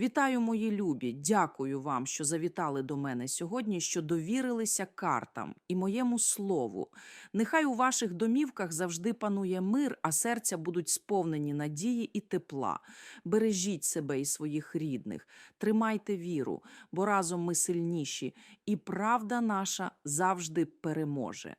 Вітаю, мої любі! Дякую вам, що завітали до мене сьогодні, що довірилися картам і моєму слову. Нехай у ваших домівках завжди панує мир, а серця будуть сповнені надії і тепла. Бережіть себе і своїх рідних, тримайте віру, бо разом ми сильніші, і правда наша завжди переможе.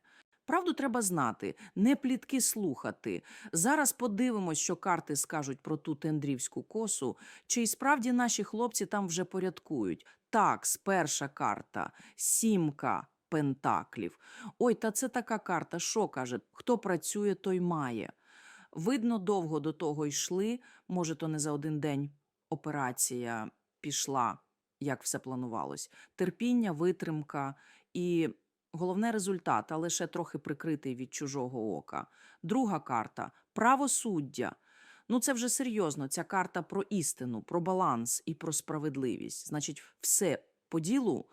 Правду треба знати, не плітки слухати. Зараз подивимось, що карти скажуть про ту тендрівську косу, чи й справді наші хлопці там вже порядкують. Так, перша карта сімка пентаклів. Ой, та це така карта. Що каже? Хто працює, той має. Видно, довго до того йшли. Може, то не за один день операція пішла, як все планувалось. Терпіння, витримка і головне результат, а лише трохи прикритий від чужого ока. Друга карта правосуддя. Ну, це вже серйозно. Ця карта про істину, про баланс і про справедливість. Значить, все по ділу.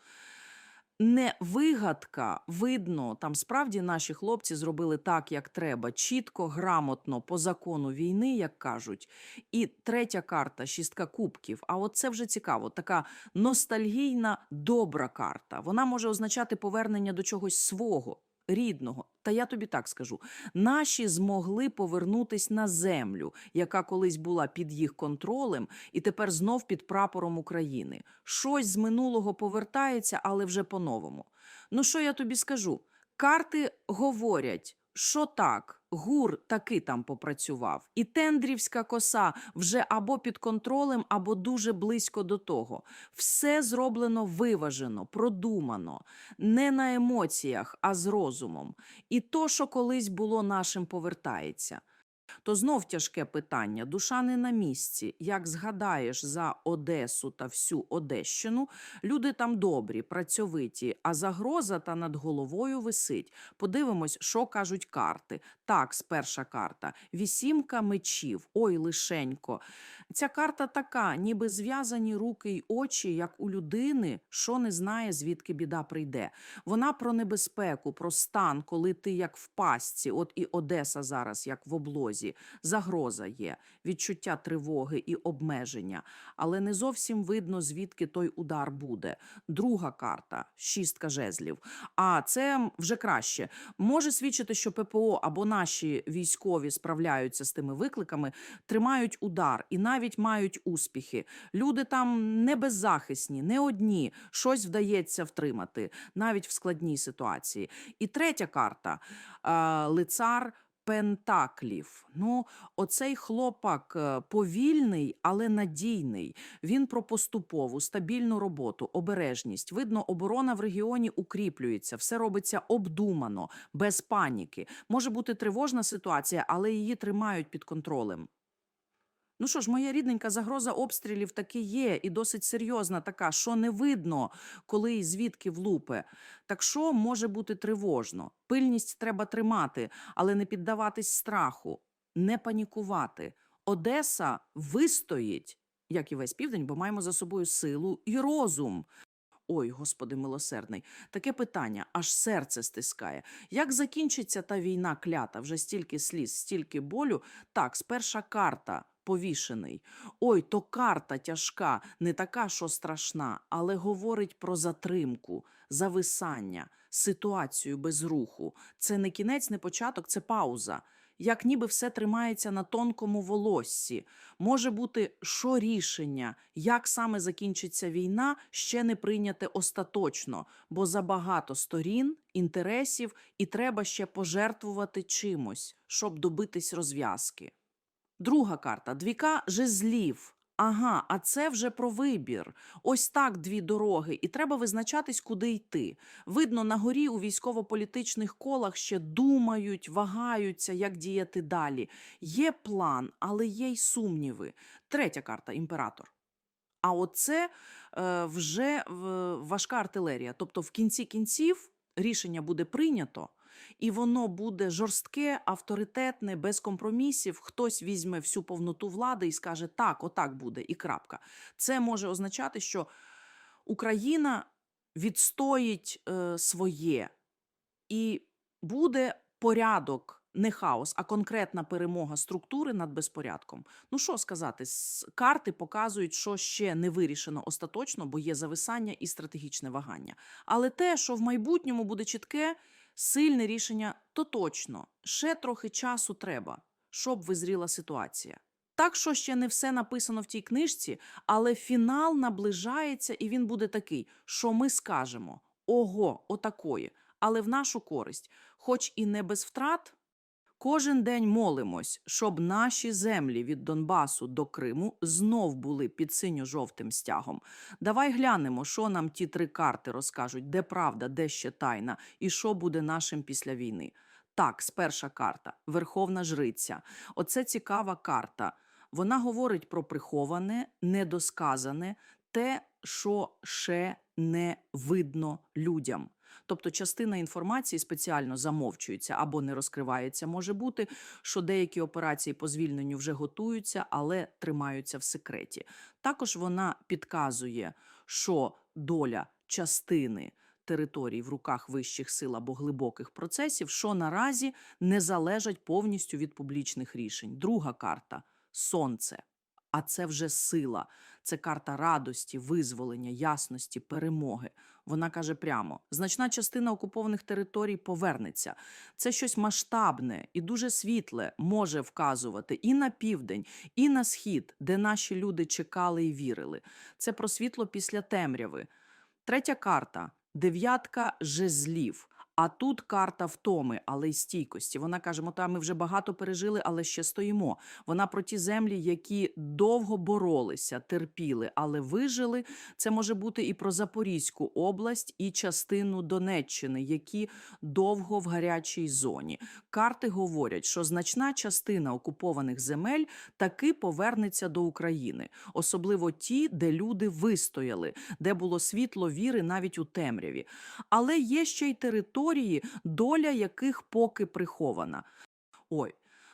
Не вигадка, видно, там справді наші хлопці зробили так, як треба, чітко, грамотно, по закону війни, як кажуть. І третя карта шістка кубків. А от це вже цікаво. Така ностальгійна добра карта. Вона може означати повернення до чогось свого, рідного. Та я тобі так скажу: наші змогли повернутись на землю, яка колись була під їх контролем, і тепер знов під прапором України. Щось з минулого повертається, але вже по-новому. Ну що я тобі скажу? Карти говорять, що так, гур таки там попрацював, і тендрівська коса вже або під контролем, або дуже близько до того. Все зроблено виважено, продумано, не на емоціях, а з розумом. І то, що колись було нашим, повертається. То знов тяжке питання. Душа не на місці. Як згадаєш за Одесу та всю Одещину, люди там добрі, працьовиті, а загроза та над головою висить. Подивимось, що кажуть карти. Так, перша карта. Вісімка мечів. Ой, лишенько. Ця карта така, ніби зв'язані руки й очі, як у людини, що не знає, звідки біда прийде. Вона про небезпеку, про стан, коли ти як в пастці, от і Одеса зараз, як в облозі. Загроза є, відчуття тривоги і обмеження, але не зовсім видно, звідки той удар буде. Друга карта шістка жезлів. А це вже краще. Може свідчити, що ППО або наші військові справляються з тими викликами, тримають удар і навіть мають успіхи. Люди там не беззахисні, не одні. Щось вдається втримати, навіть в складній ситуації. І третя карта лицар. Пентаклів. Ну, оцей хлопак е, повільний, але надійний. Він про поступову, стабільну роботу, обережність. Видно, оборона в регіоні укріплюється, все робиться обдумано, без паніки. Може бути тривожна ситуація, але її тримають під контролем. Ну що ж, моя рідненька загроза обстрілів таки є, і досить серйозна така, що не видно, коли і звідки влупе. Так що може бути тривожно? Пильність треба тримати, але не піддаватись страху, не панікувати. Одеса вистоїть, як і весь південь, бо маємо за собою силу і розум. Ой, господи милосердний, таке питання, аж серце стискає. Як закінчиться та війна клята? Вже стільки сліз, стільки болю. Так, сперша карта повішений. Ой, то карта тяжка, не така, що страшна, але говорить про затримку, зависання, ситуацію без руху. Це не кінець, не початок, це пауза. Як ніби все тримається на тонкому волоссі. Може бути, що рішення, як саме закінчиться війна, ще не прийняте остаточно, бо забагато сторін, інтересів, і треба ще пожертвувати чимось, щоб добитись розв'язки. Друга карта двіка жезлів. Ага, а це вже про вибір. Ось так дві дороги, і треба визначатись, куди йти. Видно, на горі у військово-політичних колах ще думають, вагаються, як діяти далі. Є план, але є й сумніви. Третя карта імператор. А оце е, вже важка артилерія. Тобто, в кінці кінців рішення буде прийнято, і воно буде жорстке, авторитетне, без компромісів. Хтось візьме всю повноту влади і скаже: так, отак буде, і крапка. Це може означати, що Україна відстоїть е, своє, і буде порядок не хаос, а конкретна перемога структури над безпорядком. Ну що сказати, карти показують, що ще не вирішено остаточно, бо є зависання і стратегічне вагання. Але те, що в майбутньому буде чітке, сильне рішення, то точно ще трохи часу треба, щоб визріла ситуація. Так що ще не все написано в тій книжці, але фінал наближається, і він буде такий, що ми скажемо: ого, отакої, але в нашу користь, хоч і не без втрат. Кожен день молимось, щоб наші землі від Донбасу до Криму знов були під синьо-жовтим стягом. Давай глянемо, що нам ті три карти розкажуть, де правда, де ще тайна, і що буде нашим після війни. Так, сперша карта Верховна Жриця. Оце цікава карта. Вона говорить про приховане, недосказане, те, що ще не видно людям. Тобто частина інформації спеціально замовчується або не розкривається. Може бути, що деякі операції по звільненню вже готуються, але тримаються в секреті. Також вона підказує, що доля частини територій в руках вищих сил або глибоких процесів, що наразі не залежать повністю від публічних рішень. Друга карта сонце. А це вже сила, це карта радості, визволення, ясності, перемоги. Вона каже прямо: значна частина окупованих територій повернеться. Це щось масштабне і дуже світле може вказувати і на південь, і на схід, де наші люди чекали і вірили. Це про світло після темряви. Третя карта дев'ятка жезлів. А тут карта втоми, але й стійкості. Вона каже: «Мота, ми вже багато пережили, але ще стоїмо. Вона про ті землі, які довго боролися, терпіли, але вижили. Це може бути і про Запорізьку область, і частину Донеччини, які довго в гарячій зоні. Карти говорять, що значна частина окупованих земель таки повернеться до України, особливо ті, де люди вистояли, де було світло віри навіть у темряві. Але є ще й території, доля яких поки прихована. Ой.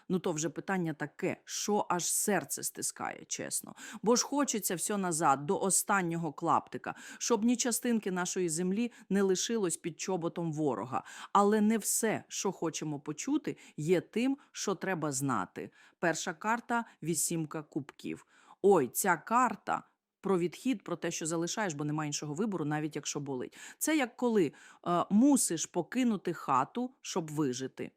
Ну, то вже питання таке, що аж серце стискає, чесно. Бо ж хочеться все назад, до останнього клаптика, щоб ні частинки нашої землі не лишилось під чоботом ворога. Але не все, що хочемо почути, є тим, що треба знати. Перша карта вісімка кубків. Ой, ця карта. Про відхід, про те, що залишаєш, бо немає іншого вибору, навіть якщо болить. Це як коли е, мусиш покинути хату, щоб вижити.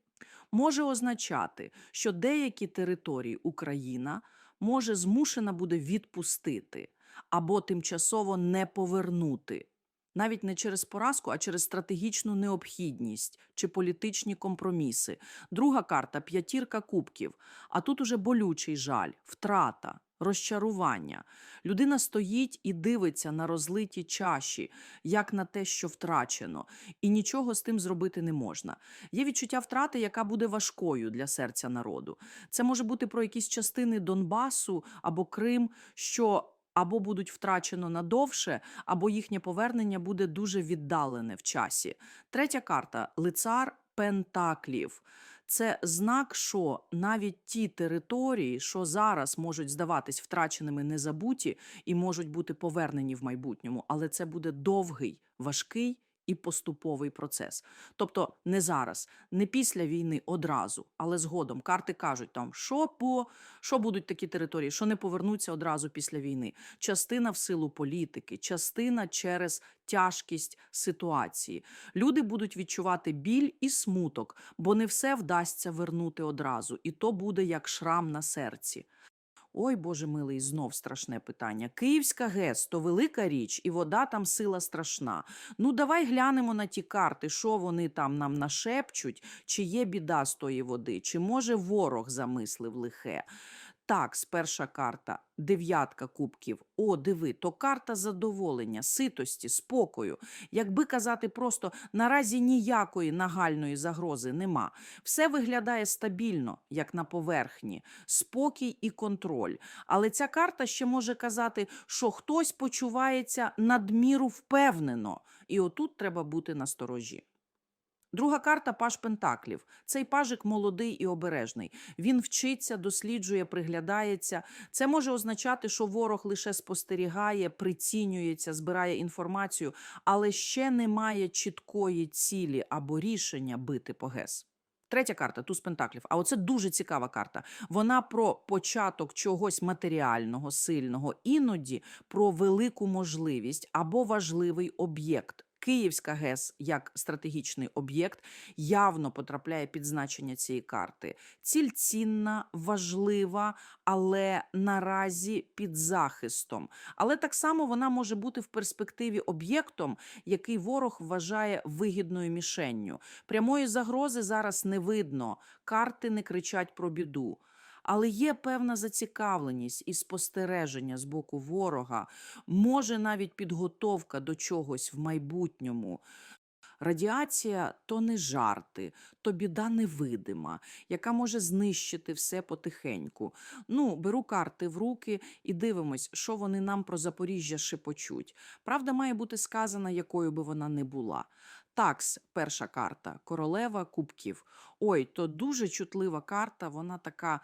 Може означати, що деякі території Україна може змушена буде відпустити або тимчасово не повернути. Навіть не через поразку, а через стратегічну необхідність чи політичні компроміси. Друга карта п'ятірка кубків. А тут уже болючий жаль, втрата, розчарування. Людина стоїть і дивиться на розлиті чаші, як на те, що втрачено, і нічого з тим зробити не можна. Є відчуття втрати, яка буде важкою для серця народу. Це може бути про якісь частини Донбасу або Крим, що або будуть втрачено надовше, або їхнє повернення буде дуже віддалене в часі. Третя карта лицар Пентаклів. Це знак, що навіть ті території, що зараз можуть здаватись втраченими, незабуті і можуть бути повернені в майбутньому, але це буде довгий, важкий і поступовий процес. Тобто не зараз, не після війни одразу, але згодом карти кажуть там, що по що будуть такі території, що не повернуться одразу після війни. Частина в силу політики, частина через тяжкість ситуації. Люди будуть відчувати біль і смуток, бо не все вдасться вернути одразу, і то буде як шрам на серці. Ой, Боже милий, знов страшне питання. Київська ГЕС то велика річ, і вода там сила страшна. Ну, давай глянемо на ті карти, що вони там нам нашепчуть, чи є біда з тої води, чи може ворог замислив лихе. Так, сперша карта, дев'ятка кубків. О, диви, то карта задоволення, ситості, спокою. Якби казати просто наразі ніякої нагальної загрози нема. Все виглядає стабільно, як на поверхні, спокій і контроль. Але ця карта ще може казати, що хтось почувається надміру впевнено, і отут треба бути насторожі. Друга карта паж Пентаклів. Цей пажик молодий і обережний. Він вчиться, досліджує, приглядається. Це може означати, що ворог лише спостерігає, прицінюється, збирає інформацію, але ще не має чіткої цілі або рішення бити по ГЕС. Третя карта туз пентаклів. А оце дуже цікава карта. Вона про початок чогось матеріального, сильного, іноді про велику можливість або важливий об'єкт. Київська ГЕС як стратегічний об'єкт явно потрапляє під значення цієї карти. Ціль цінна, важлива, але наразі під захистом. Але так само вона може бути в перспективі об'єктом, який ворог вважає вигідною мішенню. Прямої загрози зараз не видно, карти не кричать про біду. Але є певна зацікавленість і спостереження з боку ворога, може навіть підготовка до чогось в майбутньому. Радіація то не жарти, то біда невидима, яка може знищити все потихеньку. Ну, беру карти в руки і дивимось, що вони нам про Запоріжжя шепочуть. Правда має бути сказана, якою би вона не була. Такс, перша карта, королева кубків. Ой, то дуже чутлива карта, вона така,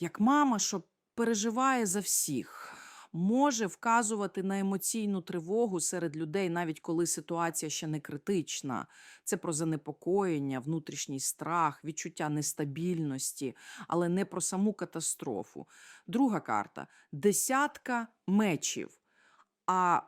як мама, що переживає за всіх. Може вказувати на емоційну тривогу серед людей, навіть коли ситуація ще не критична. Це про занепокоєння, внутрішній страх, відчуття нестабільності, але не про саму катастрофу. Друга карта десятка мечів. А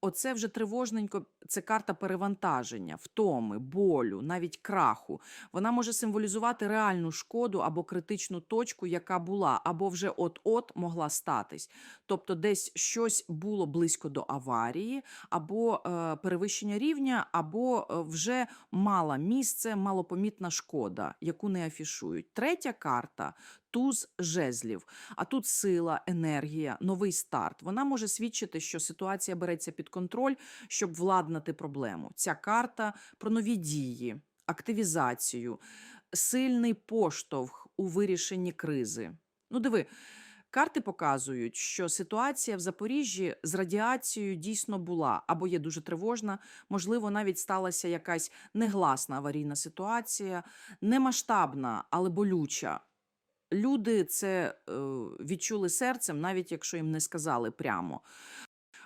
оце вже тривожненько, це карта перевантаження, втоми, болю, навіть краху. Вона може символізувати реальну шкоду або критичну точку, яка була, або вже от-от могла статись. Тобто, десь щось було близько до аварії, або е, перевищення рівня, або е, вже мала місце, малопомітна шкода, яку не афішують. Третя карта туз жезлів. А тут сила, енергія, новий старт. Вона може свідчити, що ситуація береться під контроль, щоб владнати проблему. Ця карта про нові дії, активізацію, сильний поштовх у вирішенні кризи. Ну, диви. Карти показують, що ситуація в Запоріжжі з радіацією дійсно була або є дуже тривожна, можливо, навіть сталася якась негласна аварійна ситуація, не масштабна, але болюча. Люди це е, відчули серцем, навіть якщо їм не сказали прямо.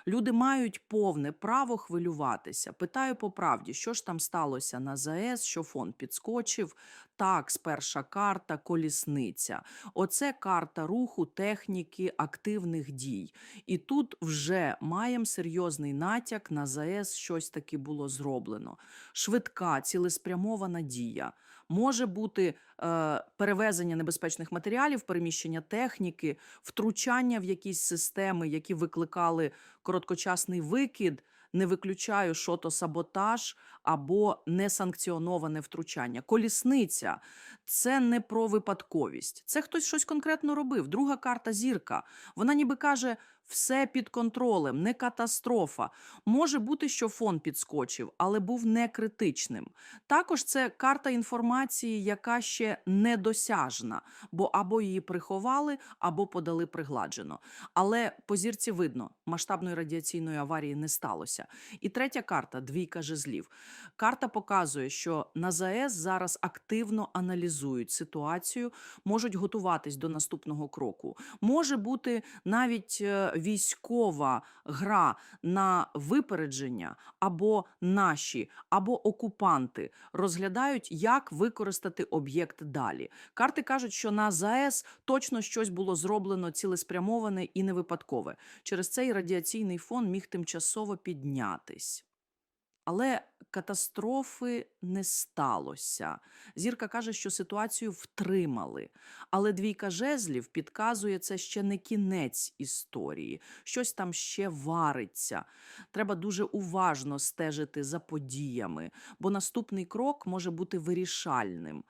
Люди мають повне право хвилюватися. Питаю по правді, що ж там сталося на ЗАЕС, що фон підскочив. Так, перша карта колісниця. Оце карта руху, техніки, активних дій. І тут вже маємо серйозний натяк на ЗАЕС, щось таки було зроблено. Швидка, цілеспрямована дія. Може бути е, перевезення небезпечних матеріалів, переміщення техніки, втручання в якісь системи, які викликали короткочасний викид. Не виключаю, що то саботаж або несанкціоноване втручання. Колісниця це не про випадковість. Це хтось щось конкретно робив. Друга карта зірка. Вона ніби каже. Все під контролем, не катастрофа. Може бути, що фон підскочив, але був не критичним. Також це карта інформації, яка ще недосяжна, бо або її приховали, або подали пригладжено. Але по зірці видно, масштабної радіаційної аварії не сталося. І третя карта двійка жезлів. Карта показує, що на ЗАЕС зараз активно аналізують ситуацію, можуть готуватись до наступного кроку. Може бути навіть е, військова гра на випередження, або наші, або окупанти розглядають, як використати об'єкт далі. Карти кажуть, що на ЗАЕС точно щось було зроблено цілеспрямоване і не випадкове. Через цей радіаційний фон міг тимчасово піднятись. Але катастрофи не сталося. Зірка каже, що ситуацію втримали. Але двійка жезлів підказує, це ще не кінець історії. Щось там ще вариться. Треба дуже уважно стежити за подіями, бо наступний крок може бути вирішальним.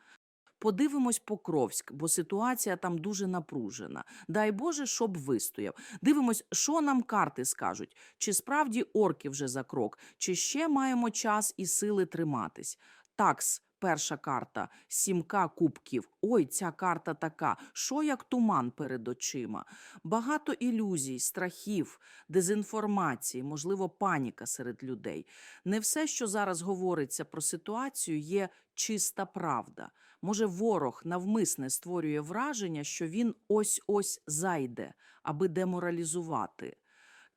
Подивимось Покровськ, бо ситуація там дуже напружена. Дай Боже, щоб вистояв. Дивимось, що нам карти скажуть. Чи справді орки вже за крок, чи ще маємо час і сили триматись. Такс, перша карта, сімка кубків. Ой, ця карта така. Що як туман перед очима? Багато ілюзій, страхів, дезінформації, можливо, паніка серед людей. Не все, що зараз говориться про ситуацію, є чиста правда. Може, ворог навмисне створює враження, що він ось-ось зайде, аби деморалізувати.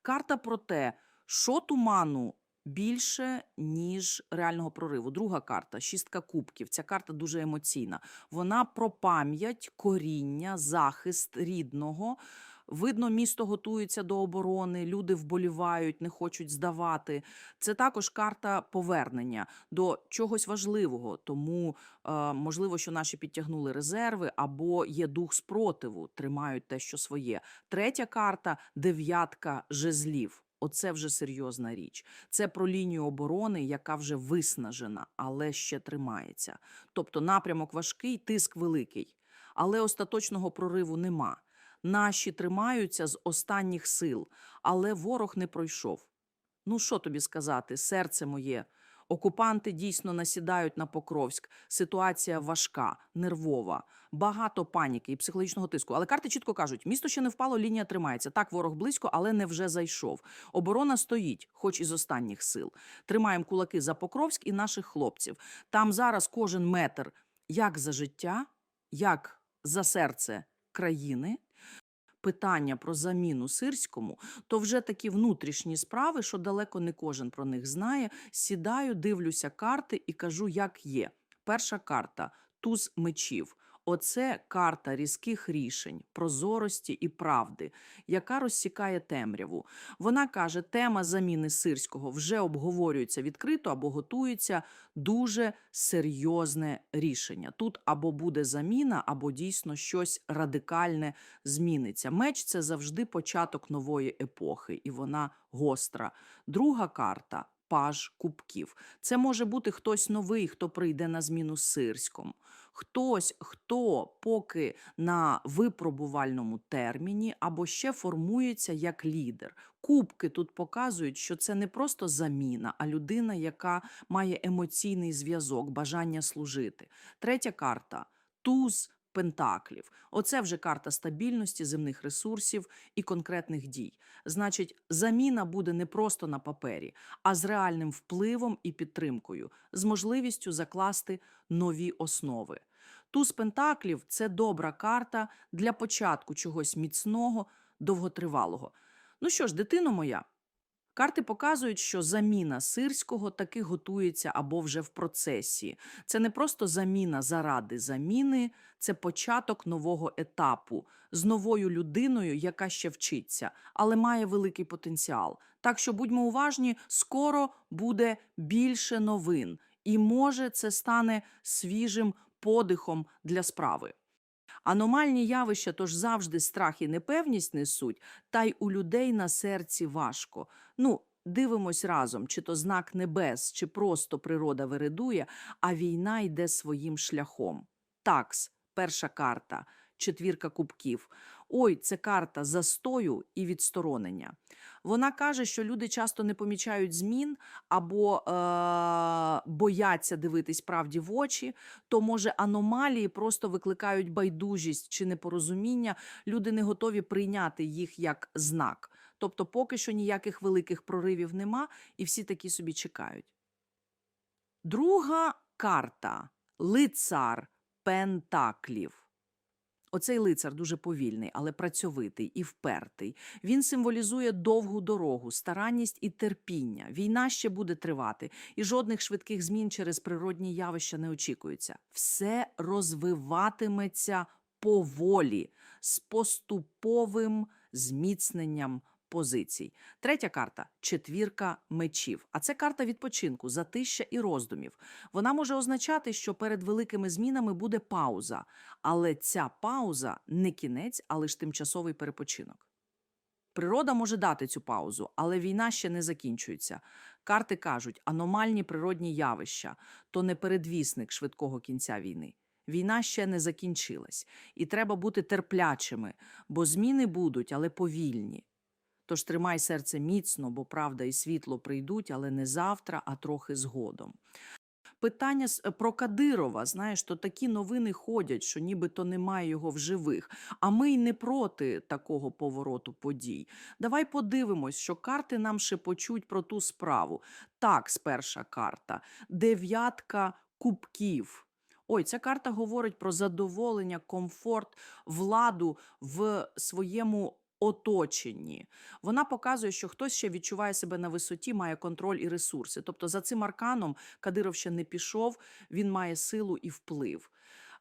Карта про те, що туману більше, ніж реального прориву. Друга карта шістка кубків. Ця карта дуже емоційна. Вона про пам'ять, коріння, захист рідного. Видно, місто готується до оборони, люди вболівають, не хочуть здавати. Це також карта повернення до чогось важливого. Тому е, можливо, що наші підтягнули резерви або є дух спротиву, тримають те, що своє. Третя карта дев'ятка жезлів. Оце вже серйозна річ. Це про лінію оборони, яка вже виснажена, але ще тримається. Тобто напрямок важкий, тиск великий, але остаточного прориву нема. Наші тримаються з останніх сил, але ворог не пройшов. Ну що тобі сказати, серце моє. Окупанти дійсно насідають на Покровськ. Ситуація важка, нервова, багато паніки і психологічного тиску. Але карти чітко кажуть: місто ще не впало, лінія тримається. Так, ворог близько, але не вже зайшов. Оборона стоїть, хоч із останніх сил. Тримаємо кулаки за Покровськ і наших хлопців. Там зараз кожен метр як за життя, як за серце країни. Питання про заміну сирському, то вже такі внутрішні справи, що далеко не кожен про них знає. Сідаю, дивлюся карти і кажу, як є. Перша карта туз мечів. Оце карта різких рішень, прозорості і правди, яка розсікає темряву. Вона каже, тема заміни сирського вже обговорюється відкрито або готується дуже серйозне рішення. Тут або буде заміна, або дійсно щось радикальне зміниться. Меч це завжди початок нової епохи, і вона гостра. Друга карта. Паж кубків. Це може бути хтось новий, хто прийде на зміну сирському. Хтось, хто поки на випробувальному терміні або ще формується як лідер. Кубки тут показують, що це не просто заміна, а людина, яка має емоційний зв'язок, бажання служити. Третя карта туз пентаклів. Оце вже карта стабільності, земних ресурсів і конкретних дій. Значить, заміна буде не просто на папері, а з реальним впливом і підтримкою, з можливістю закласти нові основи. Туз пентаклів це добра карта для початку чогось міцного, довготривалого. Ну що ж, дитино моя, карти показують, що заміна сирського таки готується або вже в процесі. Це не просто заміна заради заміни, це початок нового етапу з новою людиною, яка ще вчиться, але має великий потенціал. Так що будьмо уважні, скоро буде більше новин, і може це стане свіжим подихом для справи. Аномальні явища тож завжди страх і непевність несуть, та й у людей на серці важко. Ну, дивимось разом, чи то знак небес, чи просто природа виридує, а війна йде своїм шляхом. Такс, перша карта, четвірка кубків. Ой, це карта застою і відсторонення. Вона каже, що люди часто не помічають змін або е- бояться дивитись правді в очі, то може аномалії просто викликають байдужість чи непорозуміння. Люди не готові прийняти їх як знак. Тобто, поки що ніяких великих проривів нема, і всі такі собі чекають. Друга карта лицар пентаклів. Оцей лицар дуже повільний, але працьовитий і впертий. Він символізує довгу дорогу, старанність і терпіння. Війна ще буде тривати, і жодних швидких змін через природні явища не очікується. Все розвиватиметься поволі з поступовим зміцненням позицій. Третя карта четвірка мечів. А це карта відпочинку, затища і роздумів. Вона може означати, що перед великими змінами буде пауза, але ця пауза не кінець, а лише тимчасовий перепочинок. Природа може дати цю паузу, але війна ще не закінчується. Карти кажуть, аномальні природні явища то не передвісник швидкого кінця війни. Війна ще не закінчилась, і треба бути терплячими, бо зміни будуть, але повільні. Тож тримай серце міцно, бо правда і світло прийдуть, але не завтра, а трохи згодом. Питання про Кадирова, знаєш, то такі новини ходять, що нібито немає його в живих. А ми й не проти такого повороту подій. Давай подивимось, що карти нам шепочуть про ту справу. Так, перша карта. Дев'ятка кубків. Ой, ця карта говорить про задоволення, комфорт, владу в своєму оточенні. Вона показує, що хтось ще відчуває себе на висоті, має контроль і ресурси. Тобто за цим арканом Кадиров ще не пішов, він має силу і вплив.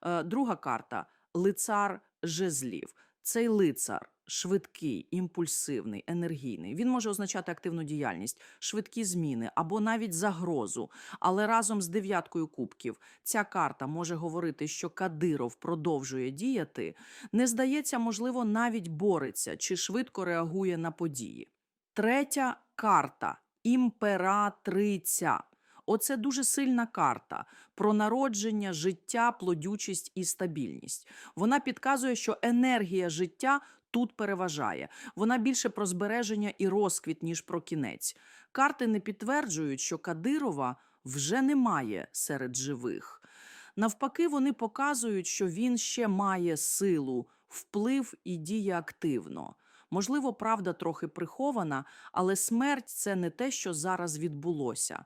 Е, Друга карта лицар жезлів. Цей лицар швидкий, імпульсивний, енергійний. Він може означати активну діяльність, швидкі зміни або навіть загрозу. Але разом з дев'яткою кубків ця карта може говорити, що Кадиров продовжує діяти, не здається, можливо, навіть бореться чи швидко реагує на події. Третя карта імператриця. Оце дуже сильна карта про народження, життя, плодючість і стабільність. Вона підказує, що енергія життя тут переважає. Вона більше про збереження і розквіт, ніж про кінець. Карти не підтверджують, що Кадирова вже немає серед живих. Навпаки, вони показують, що він ще має силу, вплив і діє активно. Можливо, правда трохи прихована, але смерть це не те, що зараз відбулося.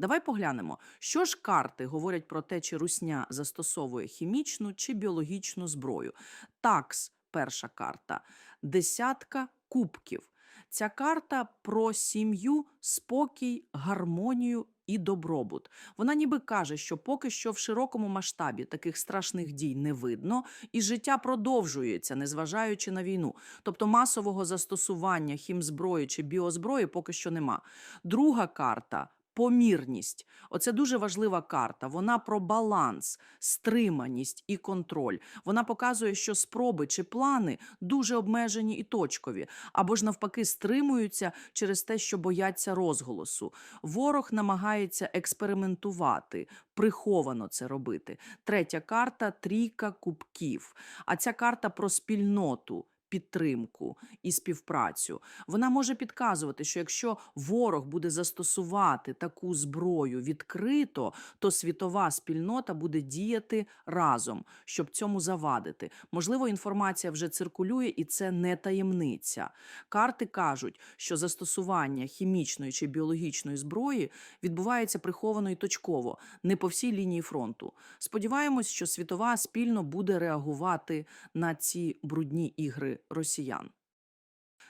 Давай поглянемо, що ж карти говорять про те, чи русня застосовує хімічну чи біологічну зброю. Такс, перша карта, десятка кубків. Ця карта про сім'ю, спокій, гармонію і добробут. Вона ніби каже, що поки що в широкому масштабі таких страшних дій не видно, і життя продовжується, незважаючи на війну. Тобто масового застосування хімзброї чи біозброї поки що нема. Друга карта. Помірність. Оце дуже важлива карта. Вона про баланс, стриманість і контроль. Вона показує, що спроби чи плани дуже обмежені і точкові, або ж навпаки стримуються через те, що бояться розголосу. Ворог намагається експериментувати, приховано це робити. Третя карта трійка кубків. А ця карта про спільноту. Підтримку і співпрацю вона може підказувати, що якщо ворог буде застосувати таку зброю відкрито, то світова спільнота буде діяти разом, щоб цьому завадити. Можливо, інформація вже циркулює, і це не таємниця. Карти кажуть, що застосування хімічної чи біологічної зброї відбувається приховано і точково, не по всій лінії фронту. Сподіваємось, що світова спільно буде реагувати на ці брудні ігри росіян.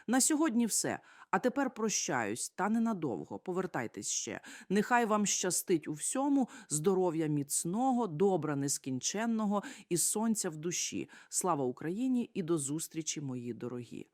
На сьогодні все. А тепер прощаюсь та ненадовго. Повертайтесь ще. Нехай вам щастить у всьому, здоров'я міцного, добра нескінченного і сонця в душі. Слава Україні і до зустрічі, мої дорогі!